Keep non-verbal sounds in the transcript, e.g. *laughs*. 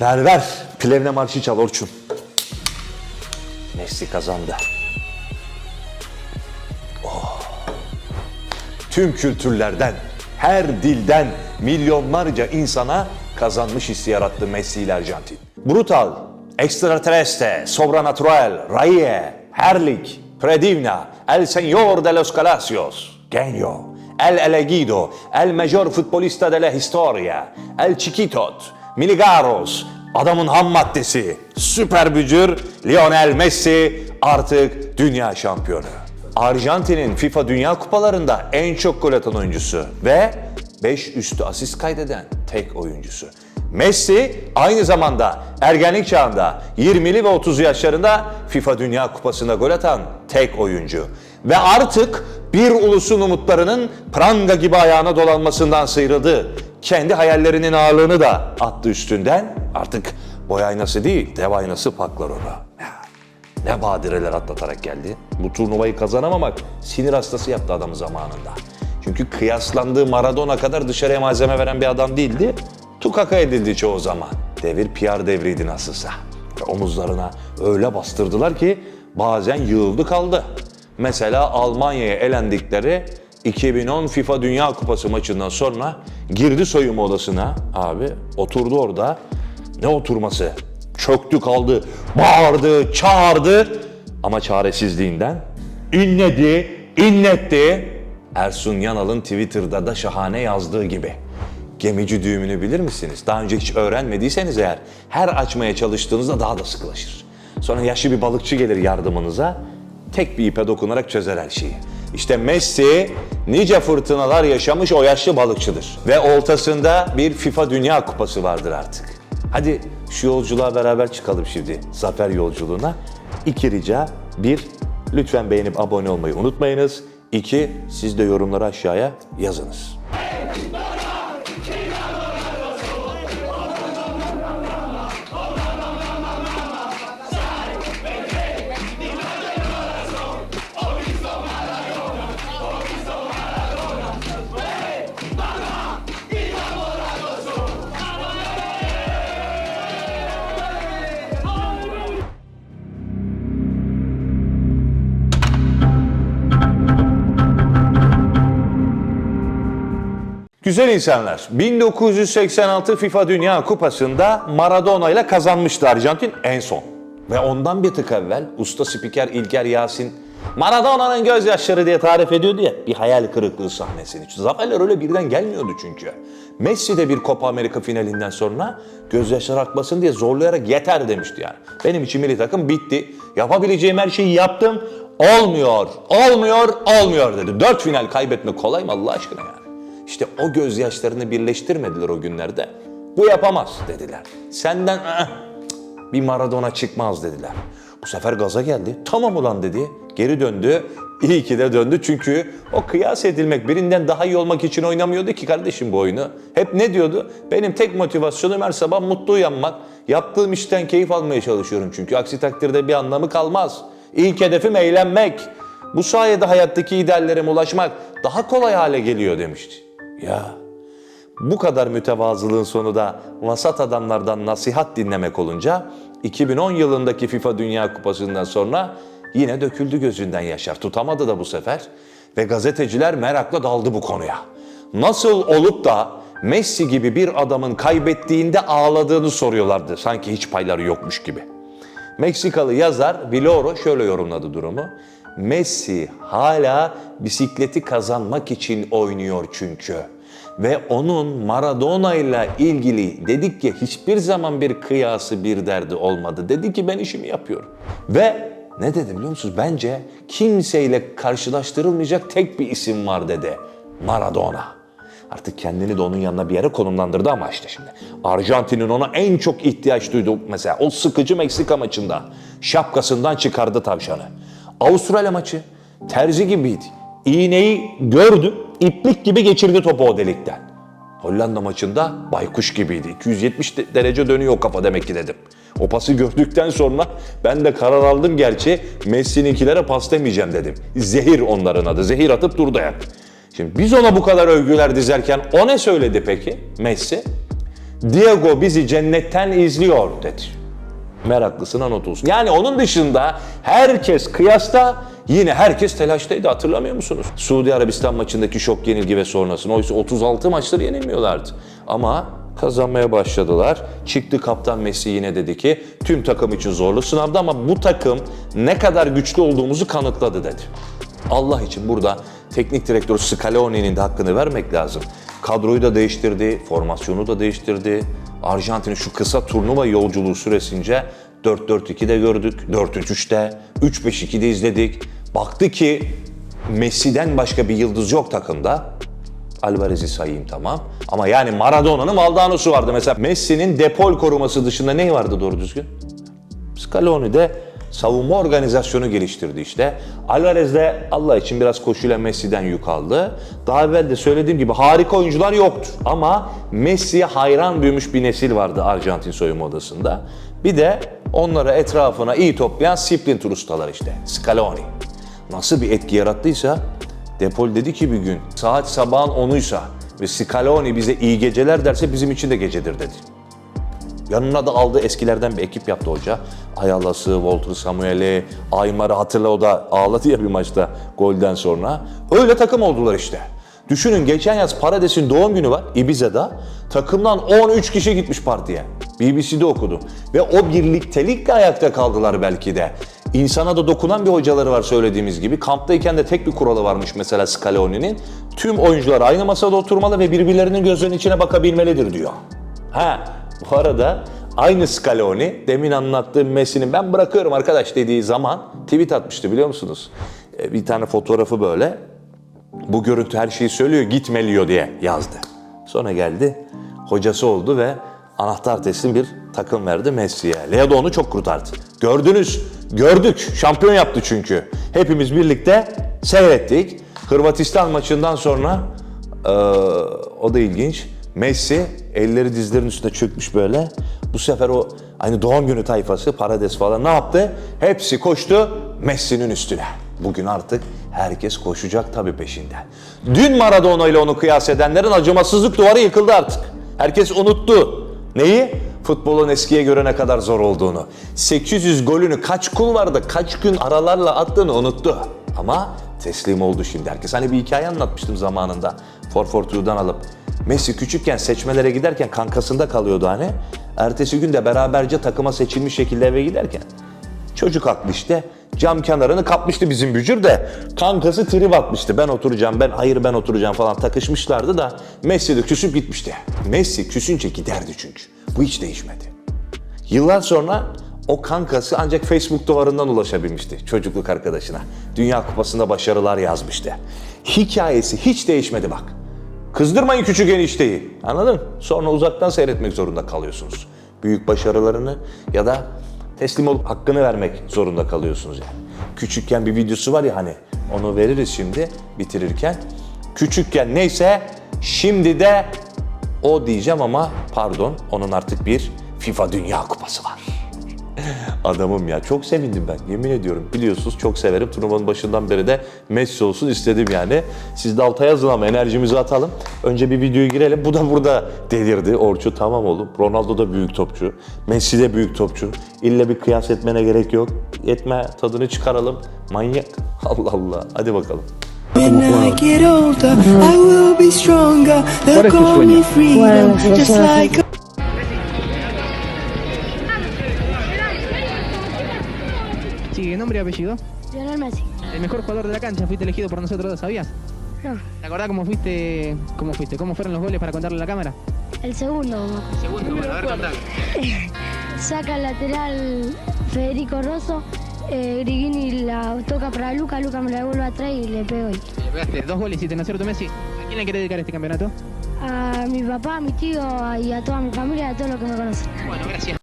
Ver. Plevne marşı çal Orçun. Messi kazandı. Oh. Tüm kültürlerden, her dilden milyonlarca insana kazanmış hissi yarattı Messi ile Arjantin. Brutal, extraterrestre, sobrenatural, raie, herlik, predivna, el señor de los palacios, genio, el elegido, el mejor futbolista de la historia, el chiquitot, miligaros, adamın ham maddesi, süper bücür Lionel Messi artık dünya şampiyonu. Arjantin'in FIFA Dünya Kupalarında en çok gol atan oyuncusu ve 5 üstü asist kaydeden tek oyuncusu. Messi aynı zamanda ergenlik çağında 20'li ve 30 yaşlarında FIFA Dünya Kupası'nda gol atan tek oyuncu. Ve artık bir ulusun umutlarının pranga gibi ayağına dolanmasından sıyrıldı. Kendi hayallerinin ağırlığını da attı üstünden. Artık boy aynası değil, dev aynası paklar onu. Ya. Ne badireler atlatarak geldi. Bu turnuvayı kazanamamak sinir hastası yaptı adamı zamanında. Çünkü kıyaslandığı Maradona kadar dışarıya malzeme veren bir adam değildi. Tukaka edildi çoğu zaman. Devir PR devriydi nasılsa. Omuzlarına öyle bastırdılar ki bazen yığıldı kaldı. Mesela Almanya'ya elendikleri 2010 FIFA Dünya Kupası maçından sonra girdi soyunma odasına abi oturdu orada. Ne oturması? Çöktü kaldı, bağırdı, çağırdı ama çaresizliğinden inledi, inletti. Ersun Yanal'ın Twitter'da da şahane yazdığı gibi. Gemici düğümünü bilir misiniz? Daha önce hiç öğrenmediyseniz eğer her açmaya çalıştığınızda daha da sıkılaşır. Sonra yaşlı bir balıkçı gelir yardımınıza. Tek bir ipe dokunarak çözer her şeyi. İşte Messi nice fırtınalar yaşamış o yaşlı balıkçıdır. Ve oltasında bir FIFA Dünya Kupası vardır artık. Hadi şu yolculuğa beraber çıkalım şimdi. Zafer yolculuğuna. İki rica. Bir, lütfen beğenip abone olmayı unutmayınız. İki, siz de yorumları aşağıya yazınız. Güzel insanlar. 1986 FIFA Dünya Kupası'nda Maradona ile kazanmıştı Arjantin en son. Ve ondan bir tık evvel usta spiker İlker Yasin Maradona'nın gözyaşları diye tarif ediyordu ya bir hayal kırıklığı sahnesini. Zaferler öyle birden gelmiyordu çünkü. Messi de bir Copa Amerika finalinden sonra gözyaşları akmasın diye zorlayarak yeter demişti yani. Benim için milli takım bitti. Yapabileceğim her şeyi yaptım. Olmuyor, olmuyor, olmuyor dedi. Dört final kaybetmek kolay mı Allah aşkına yani? İşte o gözyaşlarını birleştirmediler o günlerde. Bu yapamaz dediler. Senden cık, bir Maradona çıkmaz dediler. Bu sefer gaza geldi. Tamam ulan dedi. Geri döndü. İyi ki de döndü çünkü o kıyas edilmek birinden daha iyi olmak için oynamıyordu ki kardeşim bu oyunu. Hep ne diyordu? Benim tek motivasyonum her sabah mutlu uyanmak. Yaptığım işten keyif almaya çalışıyorum çünkü. Aksi takdirde bir anlamı kalmaz. İlk hedefim eğlenmek. Bu sayede hayattaki ideallerime ulaşmak daha kolay hale geliyor demişti. Ya bu kadar mütevazılığın sonu da vasat adamlardan nasihat dinlemek olunca 2010 yılındaki FIFA Dünya Kupası'ndan sonra yine döküldü gözünden yaşar. Tutamadı da bu sefer ve gazeteciler merakla daldı bu konuya. Nasıl olup da Messi gibi bir adamın kaybettiğinde ağladığını soruyorlardı. Sanki hiç payları yokmuş gibi. Meksikalı yazar Viloro şöyle yorumladı durumu. Messi hala bisikleti kazanmak için oynuyor çünkü. Ve onun Maradona ile ilgili dedik ki hiçbir zaman bir kıyası bir derdi olmadı. Dedi ki ben işimi yapıyorum. Ve ne dedi biliyor musunuz? Bence kimseyle karşılaştırılmayacak tek bir isim var dedi. Maradona. Artık kendini de onun yanına bir yere konumlandırdı ama işte şimdi. Arjantin'in ona en çok ihtiyaç duyduğu mesela o sıkıcı Meksika maçında şapkasından çıkardı tavşanı. Avustralya maçı terzi gibiydi. İğneyi gördü, iplik gibi geçirdi topu o delikten. Hollanda maçında baykuş gibiydi. 270 de- derece dönüyor kafa demek ki dedim. O pası gördükten sonra ben de karar aldım gerçi Messi'ninkilere pas demeyeceğim dedim. Zehir onların adı. Zehir atıp durdu hep. Şimdi biz ona bu kadar övgüler dizerken o ne söyledi peki Messi? Diego bizi cennetten izliyor dedi. Meraklısına not. Yani onun dışında herkes kıyasta yine herkes telaştaydı hatırlamıyor musunuz? Suudi Arabistan maçındaki şok yenilgi ve sonrasını. Oysa 36 maçları yenilmiyorlardı. Ama kazanmaya başladılar. Çıktı kaptan Messi yine dedi ki tüm takım için zorlu sınavdı ama bu takım ne kadar güçlü olduğumuzu kanıtladı dedi. Allah için burada teknik direktör Scaloni'nin de hakkını vermek lazım. Kadroyu da değiştirdi, formasyonu da değiştirdi. Arjantin'in şu kısa turnuva yolculuğu süresince 4-4-2'de gördük, 4-3-3'te, 3-5-2'de izledik. Baktı ki Messi'den başka bir yıldız yok takımda. Alvarez'i sayayım tamam. Ama yani Maradona'nın Valdano'su vardı. Mesela Messi'nin depol koruması dışında ne vardı doğru düzgün? Scaloni de savunma organizasyonu geliştirdi işte. Alvarez de Allah için biraz koşuyla Messi'den yük aldı. Daha evvel de söylediğim gibi harika oyuncular yoktu. Ama Messi'ye hayran büyümüş bir nesil vardı Arjantin soyunma odasında. Bir de onları etrafına iyi toplayan splinter ustalar işte. Scaloni. Nasıl bir etki yarattıysa Depol dedi ki bir gün saat sabahın 10'uysa ve Scaloni bize iyi geceler derse bizim için de gecedir dedi. Yanına da aldığı eskilerden bir ekip yaptı hoca. Ayalası, Walter Samuel'i, Aymar'ı hatırla o da ağladı ya bir maçta golden sonra. Öyle takım oldular işte. Düşünün geçen yaz Parades'in doğum günü var Ibiza'da. Takımdan 13 kişi gitmiş partiye. BBC'de okudum. Ve o birliktelikle ayakta kaldılar belki de. İnsana da dokunan bir hocaları var söylediğimiz gibi. Kamptayken de tek bir kuralı varmış mesela Scaloni'nin. Tüm oyuncular aynı masada oturmalı ve birbirlerinin gözlerinin içine bakabilmelidir diyor. Ha, bu arada aynı Scaloni demin anlattığım Messi'nin ben bırakıyorum arkadaş dediği zaman tweet atmıştı biliyor musunuz? Ee, Bir tane fotoğrafı böyle. Bu görüntü her şeyi söylüyor gitmeliyor diye yazdı. Sonra geldi hocası oldu ve anahtar teslim bir takım verdi Messi'ye. Leo da onu çok kurtardı. Gördünüz, gördük. Şampiyon yaptı çünkü. Hepimiz birlikte seyrettik. Hırvatistan maçından sonra eee, o da ilginç. Messi elleri dizlerin üstüne çökmüş böyle. Bu sefer o aynı doğum günü tayfası, Parades falan ne yaptı? Hepsi koştu Messi'nin üstüne. Bugün artık herkes koşacak tabii peşinden. Dün Maradona ile onu kıyas edenlerin acımasızlık duvarı yıkıldı artık. Herkes unuttu. Neyi? Futbolun eskiye göre ne kadar zor olduğunu. 800 golünü kaç kulvarda, kaç gün aralarla attığını unuttu. Ama teslim oldu şimdi herkes. Hani bir hikaye anlatmıştım zamanında. 442'dan alıp. Messi küçükken seçmelere giderken kankasında kalıyordu hani. Ertesi gün de beraberce takıma seçilmiş şekilde eve giderken. Çocuk aklı işte cam kenarını kapmıştı bizim bücür de kankası trip atmıştı. Ben oturacağım, ben hayır ben oturacağım falan takışmışlardı da Messi de küsüp gitmişti. Messi küsünce giderdi çünkü. Bu hiç değişmedi. Yıllar sonra o kankası ancak Facebook duvarından ulaşabilmişti çocukluk arkadaşına. Dünya Kupası'nda başarılar yazmıştı. Hikayesi hiç değişmedi bak. Kızdırmayın küçük enişteyi. Anladın? Sonra uzaktan seyretmek zorunda kalıyorsunuz. Büyük başarılarını ya da teslim olup hakkını vermek zorunda kalıyorsunuz yani. Küçükken bir videosu var ya hani onu veririz şimdi bitirirken. Küçükken neyse şimdi de o diyeceğim ama pardon onun artık bir FIFA Dünya Kupası var. Adamım ya. Çok sevindim ben. Yemin ediyorum. Biliyorsunuz çok severim. Turnuvanın başından beri de Messi olsun istedim yani. Siz de alta yazın ama enerjimizi atalım. Önce bir videoya girelim. Bu da burada delirdi. Orçu tamam oğlum. Ronaldo da büyük topçu. Messi de büyük topçu. İlle bir kıyas etmene gerek yok. Etme tadını çıkaralım. Manyak. *laughs* Allah Allah. Hadi bakalım. When I get older, I will be stronger. ¿Cuál They'll call me freedom, just like. Sí, nombre y apellido. Lionel Messi. El mejor jugador de la cancha, fuiste elegido por nosotros dos, ¿sabías? No, ¿Te acordás cómo fuiste, cómo fuiste, cómo fueron los goles para contarle a la cámara? el segundo. Segundo, bueno, a ver, contá. *laughs* Saca el lateral Federico Rosso. Eh, Grigini la toca para Luca. Luca me la devuelve atrás y le pego. ahí. Le pegaste dos goles y te nació tu Messi. ¿A quién le querés dedicar este campeonato? A mi papá, a mi tío y a toda mi familia, a todos los que me conocen. Bueno, gracias.